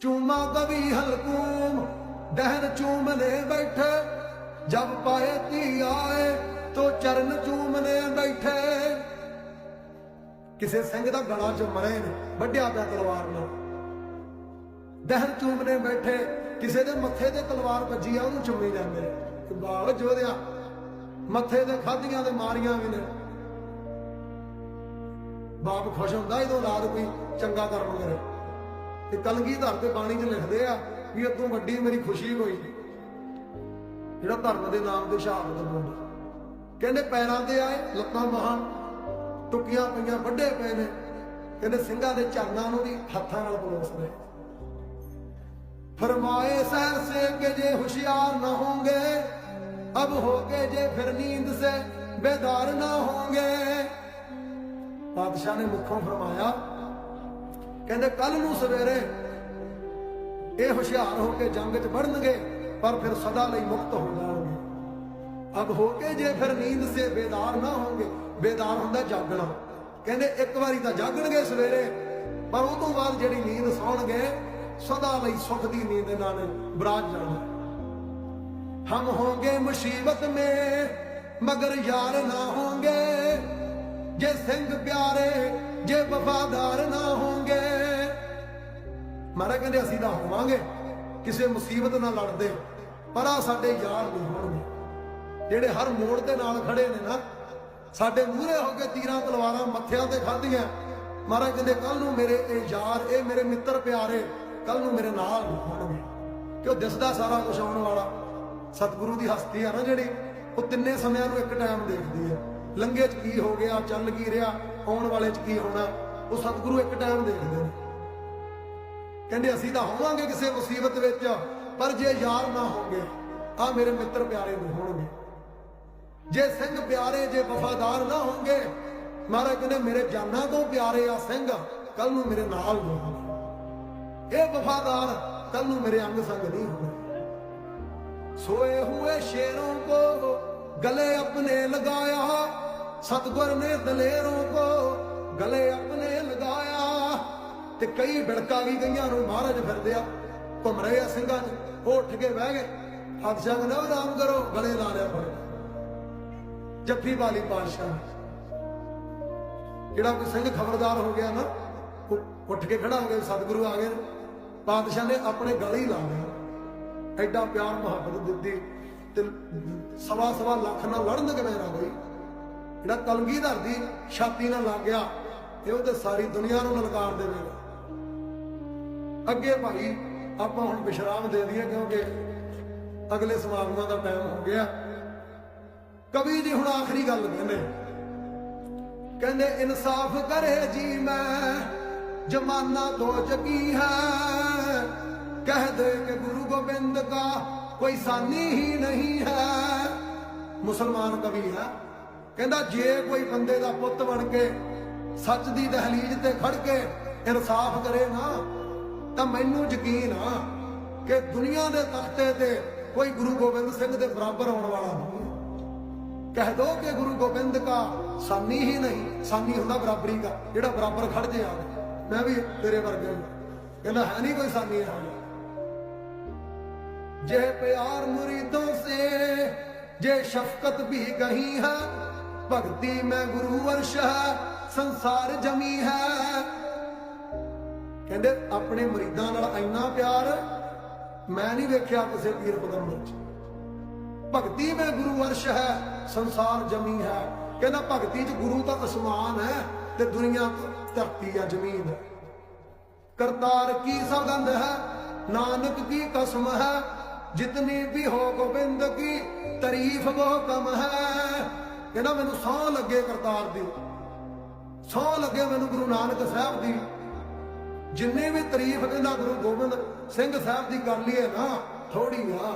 ਚੂਮਾ ਕਵੀ ਹਲਕੂਮ, ਦਹਨ ਚੂਮਨੇ ਬੈਠੇ। ਜਬ ਪਾਏ ਤੀ ਆਏ, ਤੋ ਚਰਨ ਚੂਮਨੇ ਬੈਠੇ। ਕਿਸੇ ਸਿੰਘ ਦਾ ਗਲਾ ਚ ਮਰੇ ਨੇ ਵੱਢਿਆ ਪਿਆ ਤਲਵਾਰ ਨਾਲ। ਦਹਨ ਚੂਮਨੇ ਬੈਠੇ, ਕਿਸੇ ਦੇ ਮੱਥੇ ਤੇ ਤਲਵਾਰ ਵੱਜੀ ਆ, ਉਹਨੂੰ ਚੁੰਮੀ ਜਾਂਦੇ ਨੇ। ਬਾਲ ਜੋਧਿਆ, ਮੱਥੇ ਤੇ ਖਾਧੀਆਂ ਤੇ ਮਾਰੀਆਂ ਵੀ ਨੇ। ਬਾਪ ਖੁਸ਼ ਹੁੰਦਾ ਇਹਦੋਂ ਔਲਾਦ ਕੋਈ ਚੰਗਾ ਕਰਮ ਕਰੇ। ਤੇ ਕਲਗੀਧਰ ਤੇ ਬਾਣੀ 'ਚ ਲਿਖਦੇ ਆ ਵੀ ਤੋਂ ਵੱਡੀ ਮੇਰੀ ਖੁਸ਼ੀ ਹੋਈ। ਜਿਹੜਾ ਧਰਮ ਦੇ ਨਾਮ ਤੇ ਸ਼ਹਾਦਤ ਪਾਉਂਦਾ ਕਹਿੰਦੇ ਪੈਰਾਂ ਤੇ ਆਏ, ਲੱਤਾਂ ਬਾਹਾਂ ਟੁੱਕੀਆਂ ਪਈਆਂ, ਵੱਡੇ ਪਏ ਨੇ। ਕਹਿੰਦੇ ਸਿੰਘਾਂ ਦੇ ਚਰਨਾਂ ਨੂੰ ਵੀ ਹੱਥਾਂ ਨਾਲ ਪਲੋਸਦੇ ਫਰਮਾਏ, ਸਹਿਰ ਸੇ ਕੇ ਜੇ ਹੁਸ਼ਿਆਰ ਨਾ ਹੋਗੇ ਅਬ ਹੋ ਕੇ ਜੇ ਫਿਰ ਨੀਂਦ ਸੇ ਬੇਦਾਰ ਨਾ ਹੋਗੇ ਪਾਤਸ਼ਾਹ ਨੇ ਮੁੱਖੋਂ ਫਰਮਾਇਆ ਕਹਿੰਦੇ ਕੱਲ ਨੂੰ ਸਵੇਰੇ ਇਹ ਹੁਸ਼ਿਆਰ ਹੋ ਕੇ ਜੰਗ 'ਚ ਵੜਨਗੇ, ਪਰ ਫਿਰ ਸਦਾ ਲਈ ਮੁਕਤ ਹੋ ਜਾਣਗੇ। ਅਬ ਹੋ ਕੇ ਜੇ ਫਿਰ ਨੀਂਦ ਸੇ ਬੇਦਾਰ ਨਾ ਹੋਗੇ ਬੇਦਾਰ ਹੁੰਦਾ ਜਾਗਣਾ। ਕਹਿੰਦੇ ਇੱਕ ਵਾਰੀ ਤਾਂ ਜਾਗਣਗੇ ਸਵੇਰੇ, ਪਰ ਉਹ ਤੋਂ ਬਾਅਦ ਜਿਹੜੀ ਨੀਂਦ ਸੌਣਗੇ, ਸਦਾ ਲਈ ਸੁੱਖ ਦੀ ਨੀਂਦ ਨਾਲ ਬਰਾਜ ਜਾਣਾ। ਹਮ ਹੋਗੇ ਮੁਸੀਬਤ ਮੇ, ਮਗਰ ਯਾਰ ਨਾ ਹੋਗੇ ਜੇ ਸਿੰਘ ਪਿਆਰੇ ਜੇ ਵਫਾਦਾਰ ਨਾ ਹੋਗੇ ਮਹਾਰਾਜ ਕਹਿੰਦੇ ਅਸੀਂ ਤਾਂ ਹੋਵਾਂਗੇ, ਕਿਸੇ ਮੁਸੀਬਤ ਨਾਲ ਲੜਦੇ। ਪਰ ਆ ਸਾਡੇ ਯਾਰ ਨਹੀਂ ਹੋਣਗੇ। ਜਿਹੜੇ ਹਰ ਮੋੜ ਤੇ ਨਾਲ ਖੜੇ ਨੇ ਨਾ, ਸਾਡੇ ਮੂਹਰੇ ਹੋ ਕੇ ਤੀਰਾਂ ਤਲਵਾਰਾਂ ਮੱਥਿਆਂ ਤੇ ਖਾਧੀਆਂ। ਮਹਾਰਾਜ ਕਹਿੰਦੇ ਕੱਲ ਨੂੰ ਮੇਰੇ ਇਹ ਯਾਰ, ਇਹ ਮੇਰੇ ਮਿੱਤਰ ਪਿਆਰੇ ਕੱਲ ਨੂੰ ਮੇਰੇ ਨਾਲ ਹੋਣਗੇ। ਕਿ ਉਹ ਦਿਸਦਾ ਸਾਰਾ ਕੁਝ ਆਉਣ ਵਾਲਾ? ਸਤਿਗੁਰੂ ਦੀ ਹਸਤੀ ਆ ਨਾ ਜਿਹੜੀ, ਉਹ ਤਿੰਨੇ ਸਮਿਆਂ ਨੂੰ ਇੱਕ ਟਾਈਮ ਦੇਖਦੀ ਹੈ। ਲੰਘੇ ਚ ਕੀ ਹੋ ਗਿਆ, ਚੱਲ ਕੀ ਰਿਹਾ? ਆਉਣ ਵਾਲੇ 'ਚ ਕੀ ਹੋਣਾ, ਉਹ ਸਤਿਗੁਰੂ ਇੱਕ ਟਾਈਮ ਦੇਖਦੇ ਨੇ। ਕਹਿੰਦੇ, ਅਸੀਂ ਤਾਂ ਹੋਵਾਂਗੇ ਕਿਸੇ ਮੁਸੀਬਤ ਵਿੱਚ, ਪਰ ਜੇ ਯਾਰ ਨਾ ਹੋਗੇ ਆ ਮੇਰੇ ਮਿੱਤਰ ਪਿਆਰੇ ਨਹੀਂ ਹੋਣਗੇ। ਜੇ ਸਿੰਘ ਪਿਆਰੇ, ਜੇ ਵਫਾਦਾਰ ਨਾ ਹੋਣਗੇ, ਮਹਾਰਾਜ ਕਹਿੰਦੇ, ਮੇਰੇ ਜਾਨਾਂ ਤੋਂ ਪਿਆਰੇ ਆ ਸਿੰਘ ਕੱਲ ਨੂੰ ਮੇਰੇ ਨਾਲ ਹੋਣਗੇ ਇਹ ਵਫਾਦਾਰ ਕੱਲ ਨੂੰ ਮੇਰੇ ਅੰਗ ਸੰਗ ਨਹੀਂ ਹੋਣਗੇ ਸੋਏ ਹੋਏ ਸ਼ੇਰੋਂ ਕੋ ਗਲੇ ਆਪਣੇ ਲਗਾਇਆ ਸਤਗੁਰ ਨੇ ਦਲੇਰੋਂ ਕੋ ਗਲੇ ਆਪਣੇ ਲਗਾਇਆ ਤੇ ਕਈ ਬਿੜਕਾ ਵੀ ਗਈਆਂ ਨੂੰ ਮਹਾਰਾਜ ਫਿਰਦੇ ਆ ਘੁੰਮ ਆ ਸਿੰਘਾਂ ਨੂੰ ਉਹ ਉੱਠ ਕੇ ਬਹਿ ਗਏ। ਹੱਥ ਜੰਗ ਨਾ ਆਰਾਮ ਕਰੋ, ਗਲੇ ਲਾ ਲਿਆ ਫੜ ਜੱਫੀ ਵਾਲੀ ਪਾਤਸ਼ਾਹ। ਜਿਹੜਾ ਕੋਈ ਸਿੰਘ ਖਬਰਦਾਰ ਹੋ ਗਿਆ ਨਾ? ਉੱਠ ਕੇ ਖੜਾ ਹੋ ਗਿਆ, ਸਤਿਗੁਰੂ ਆ ਗਏ ਪਾਤਸ਼ਾਹ ਨੇ ਆਪਣੇ ਗਲੇ ਹੀ ਲਾ ਲਿਆ। ਐਡਾ ਪਿਆਰ ਮੁਹੱਬਤ ਦਿੱਤੀ ਤੇ ਸਵਾ ਸਵਾ ਲੱਖ ਨਾਲ ਲੜਨ ਕਿਵੇਂ ਨਾ ਜਿਹੜਾ ਕਲਗੀਧਰ ਧਰਦੀ ਛਾਤੀ ਨਾਲ ਲੱਗ ਗਿਆ ਤੇ ਉਹ ਤੇ ਸਾਰੀ ਦੁਨੀਆ ਨੂੰ ਲਲਕਾਰ ਦੇ ਦੇਵੇਗਾ ਅੱਗੇ ਭਾਈ, ਆਪਾਂ ਹੁਣ ਵਿਸ਼ਰਾਮ ਦੇ ਦਈਏ ਕਿਉਂਕਿ ਅਗਲੇ ਸਮਾਗਮਾਂ ਦਾ ਟਾਈਮ ਹੋ ਗਿਆ। ਕਵੀ ਜੀ ਹੁਣ ਆਖਰੀ ਗੱਲ ਕਹਿੰਦੇ ਕਹਿੰਦੇ, ਇਨਸਾਫ ਕਰੇ ਜੀ ਮੈਂ, ਜਮਾਨਾ ਦੋ ਜਕੀ ਹੈ? ਕਹਿ ਦੇ ਕਿ ਗੁਰੂ ਗੋਬਿੰਦ ਦਾ ਕੋਈ ਸਾਨੀ ਹੀ ਨਹੀਂ ਹੈ। ਮੁਸਲਮਾਨ ਕਵੀ ਹੈ। ਕਹਿੰਦਾ ਜੇ ਕੋਈ ਬੰਦੇ ਦਾ ਪੁੱਤ ਬਣ ਕੇ ਸੱਚ ਦੀ ਦਹਲੀਜ਼ ਤੇ ਖੜ ਕੇ ਇਨਸਾਫ ਕਰੇ ਨਾ, ਤਾਂ ਮੈਨੂੰ ਯਕੀਨ ਆ ਕਿ ਦੁਨੀਆ ਦੇ ਤਖਤੇ ਤੇ ਕੋਈ ਗੁਰੂ ਗੋਬਿੰਦ ਸਿੰਘ ਦੇ ਬਰਾਬਰ ਹੋਣ ਵਾਲਾ ਨਹੀਂ ਕਹਿ ਦੋ ਕਿ ਗੁਰੂ ਗੋਬਿੰਦ ਦਾ ਸਾਨੀ ਹੀ ਨਹੀਂ, ਸਾਨੀ ਹੁੰਦਾ ਬਰਾਬਰੀ ਦਾ, ਜਿਹੜਾ ਬਰਾਬਰ ਖੜ ਜੇ ਆ ਮੈਂ ਵੀ ਤੇਰੇ ਵਰਗਾ ਕਹਿੰਦਾ ਹੈ ਨਹੀਂ ਕੋਈ ਸਾਨੀ ਆ ਜੇ ਪਿਆਰ ਮੁਰੀਦੋਂ ਸੇ, ਜੇ ਸ਼ਫਕਤ ਵੀ ਗਹੀ ਹੈ ਭਗਤੀ ਮੈਂ ਗੁਰੂ ਅਰਸ਼ ਹੈ, ਸੰਸਾਰ ਜਮੀ ਹੈ। ਕਹਿੰਦੇ, ਆਪਣੇ ਮਰੀਦਾਂ ਨਾਲ ਇੰਨਾ ਪਿਆਰ, ਮੈਂ ਨਹੀਂ ਵੇਖਿਆ ਕਿਸੇ ਪੀਰ ਪਗੰਬਰ ਚ। ਭਗਤੀ ਮੈਂ ਗੁਰੂ ਅਰਸ਼ ਹੈ, ਸੰਸਾਰ ਜਮੀ ਹੈ। ਕਹਿੰਦਾ, ਭਗਤੀ ਚ ਗੁਰੂ ਤਾਂ ਅਸਮਾਨ ਹੈ ਤੇ ਦੁਨੀਆ ਧਰਤੀ ਆ ਜ਼ਮੀਨ। ਹੈ ਕਰਤਾਰ ਕੀ ਸਬੰਧ ਹੈ? ਨਾਨਕ ਕੀ ਕਸਮ ਹੈ? ਜਿਤਨੀ ਵੀ ਹੋ ਗੋਬਿੰਦ ਕੀ, ਤਾਰੀਫ ਬਹੁ ਕਮ ਹੈ। ਕਹਿੰਦਾ ਮੈਨੂੰ ਸੌ ਲੱਗੇ ਕਰਤਾਰ ਦੀ। ਸੌ ਲੱਗੇ ਮੈਨੂੰ ਗੁਰੂ ਨਾਨਕ ਸਾਹਿਬ ਦੀ। ਜਿੰਨੇ ਵੀ ਤਾਰੀਫ ਕਹਿੰਦਾ ਗੁਰੂ ਗੋਬਿੰਦ ਸਿੰਘ ਸਾਹਿਬ ਦੀ ਕਰ ਲਈਏ ਨਾ ਥੋੜੀ ਆ।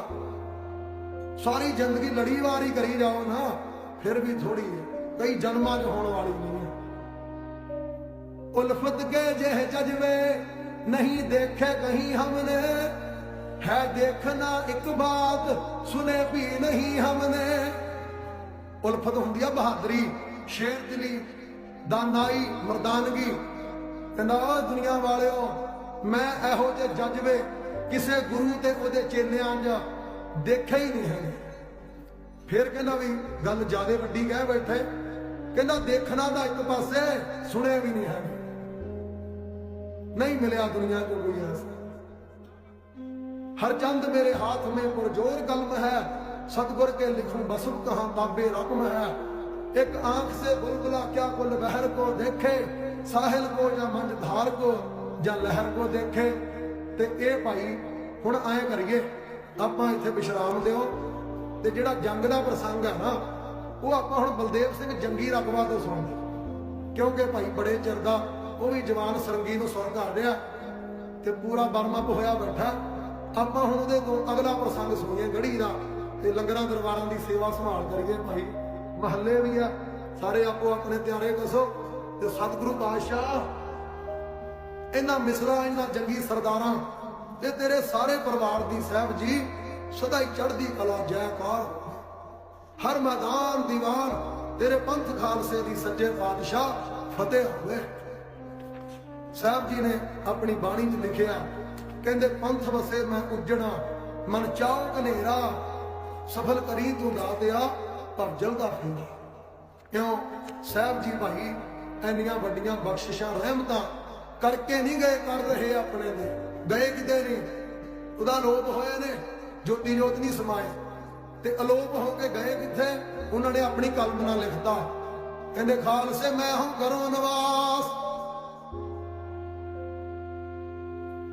ਸਾਰੀ ਜ਼ਿੰਦਗੀ ਲੜੀਵਾਰ ਹੀ ਕਰੀ ਜਾਓ ਨਾ, ਫਿਰ ਵੀ ਥੋੜੀ ਹੈ ਕਈ ਜਨਮਾਂ 'ਚ ਹੋਣ ਵਾਲੀ ਨਹੀਂ ਹੈ ਉਲਫਤ ਕੇ ਜਹ ਜਜਵੇ ਨਹੀਂ ਦੇਖੇ ਕਹੀਂ ਹਮਨੇ। ਹੈ ਦੇਖਣਾ ਇੱਕ ਬਾਤ ਸੁਨੇ ਵੀ ਨਹੀਂ ਹਮਨੇ। ਉਲਫਤ ਹੁੰਦੀ ਆ ਬਹਾਦਰੀ, ਸ਼ੇਰ ਦਿਲੀ, ਦਾਨਾਈ, ਮਰਦਾਨਗੀ। ਕਹਿੰਦਾ ਓ ਦੁਨੀਆ ਵਾਲਿਓ, ਮੈਂ ਇਹੋ ਜੇ ਜੱਜਵੇ ਕਿਸੇ ਗੁਰੂ ਤੇ ਉਹਦੇ ਚੇਲਿਆਂ ਜਾਂ ਦੇਖਿਆ ਹੀ ਨਹੀਂ ਹੈ ਫਿਰ ਕਹਿੰਦਾ ਵੀ, ਗੱਲ ਜ਼ਿਆਦਾ ਵੱਡੀ ਕਹਿ ਬੈਠੇ। ਕਹਿੰਦਾ, ਦੇਖਣਾ ਦਾ ਇੱਕ ਪਾਸੇ, ਸੁਣਿਆ ਵੀ ਨਹੀਂ ਹੈ ਨਹੀਂ ਮਿਲਿਆ ਦੁਨੀਆ ਕੋ ਕੋਈ ਐਸਾ। ਹਰ ਚੰਦ ਮੇਰੇ ਹੱਥ ਮੇ ਪੁਰਜੋਰ ਕਲਮ ਹੈ सतगुर के लिखूं बसुब कहां ताबे रकम है एक आंख से बुलबुला क्या कुल बहर को देखे साहिल को या मंझधार को ਜਾਂ ਲਹਿਰ ਕੋ ਦੇਖੇ ਤੇ ਇਹ ਭਾਈ ਹੁਣ ਐਂ ਕਰੀਏ ਆਪਾਂ ਇੱਥੇ ਵਿਸ਼ਰਾਮ ਦਿਓ ਤੇ ਜਿਹੜਾ ਜੰਗ ਦਾ ਪ੍ਰਸੰਗ ਹੈ ਨਾ ਉਹ ਆਪਾਂ ਹੁਣ ਬਲਦੇਵ ਸਿੰਘ ਜੰਗੀ ਰਕਬਾ ਤੋਂ ਸੁਣਦੇ ਕਿਉਂਕਿ ਭਾਈ ਬੜੇ ਚਿਰ ਦਾ ਉਹ ਵੀ ਜਵਾਨ ਸਰੰਗੀ ਨੂੰ ਸੁਣ ਕਰ ਰਿਹਾ ਤੇ ਪੂਰਾ ਬਰਮਪ ਹੋਇਆ ਬੈਠਾ ਆਪਾਂ ਹੁਣ ਉਹਦੇ ਤੋਂ ਅਗਲਾ ਪ੍ਰਸੰਗ ਸੁਣੀਏ ਗੜੀ ਦਾ ਤੇ ਲੰਗਰਾਂ ਦਰਬਾਰਾਂ ਦੀ ਸੇਵਾ ਸੰਭਾਲ ਕਰੀਏ ਭਾਈ। ਮਹੱਲੇ ਵੀ ਆ, ਸਾਰੇ ਆਪੋ ਆਪਣੇ ਤਿਆਰੇ ਦੱਸੋ ਤੇ ਸਤਿਗੁਰੂ ਪਾਤਸ਼ਾਹ, ਇਹਨਾਂ ਮਿਸਰਾ, ਇਹਨਾਂ ਜੰਗੀ ਸਰਦਾਰਾਂ ਤੇ ਤੇਰੇ ਸਾਰੇ ਪਰਿਵਾਰ ਦੀ ਸਾਹਿਬ ਜੀ ਸਦਾ ਹੀ ਚੜ੍ਹਦੀ ਕਲਾ, ਜੈਕਾਰ। ਹਰ ਮੈਦਾਨ, ਦੀਵਾਨ, ਤੇਰੇ ਪੰਥ ਖਾਲਸੇ ਦੀ ਸੱਚੇ ਪਾਤਸ਼ਾਹ ਫਤਿਹ ਹੋਵੇ। ਸਾਹਿਬ ਜੀ ਨੇ ਆਪਣੀ ਬਾਣੀ 'ਚ ਲਿਖਿਆ, ਕਹਿੰਦੇ, ਪੰਥ ਵਸੇ ਮੈਂ ਉੱਜਣਾ, ਮਨ ਚਾਉ ਕਨੇਰਾ ਸਫਲ ਕਰੀ ਤੂੰ ਦਾਤਿਆ ਪਰ ਜਲਦਾ ਫੇਰਾ। ਕਿਉਂ? ਸਾਹਿਬ ਜੀ ਭਾਈ ਐਨੀਆਂ ਵੱਡੀਆਂ ਬਖਸ਼ਿਸ਼ਾਂ, ਰਹਿਮਤਾਂ ਕਰਕੇ ਨਹੀਂ ਗਏ ਕਰ ਰਹੇ ਆਪਣੇ ਦੇ। ਗਏ ਕਿਤੇ ਨਹੀਂ? ਉਹਦਾ ਲੋਪ ਹੋਏ ਨੇ, ਜੋਤੀ ਜੋਤ ਨਹੀਂ ਸਮਾਏ। ਤੇ ਅਲੋਪ ਹੋ ਕੇ ਗਏ ਕਿੱਥੇ? ਉਹਨਾਂ ਨੇ ਆਪਣੀ ਕਲਪਨਾ ਲਿਖਤਾ। ਕਹਿੰਦੇ, ਖਾਲਸੇ, ਮੈਂ ਹਾਂ ਕਰੋ ਨਿਵਾਸ।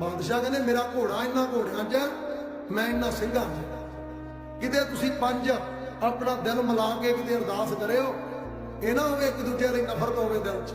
ਬਾਦਸ਼ਾਹ ਕਹਿੰਦੇ, ਮੇਰਾ ਘੋੜਾ ਇੰਨਾ ਘੋੜਿਆਂ 'ਚ ਮੈਂ ਇੰਨਾ ਸਿੰਘਾਂ 'ਚ। ਕਿਤੇ ਤੁਸੀਂ ਪੰਜ ਆਪਣਾ ਦਿਲ ਮਿਲਾ ਕੇ ਕਿਤੇ ਅਰਦਾਸ ਕਰਿਓ, ਇਹ ਨਾ ਹੋਵੇ ਇੱਕ ਦੂਜੇ ਲਈ ਨਫ਼ਰਤ ਹੋਵੇ ਦਿਲ 'ਚ।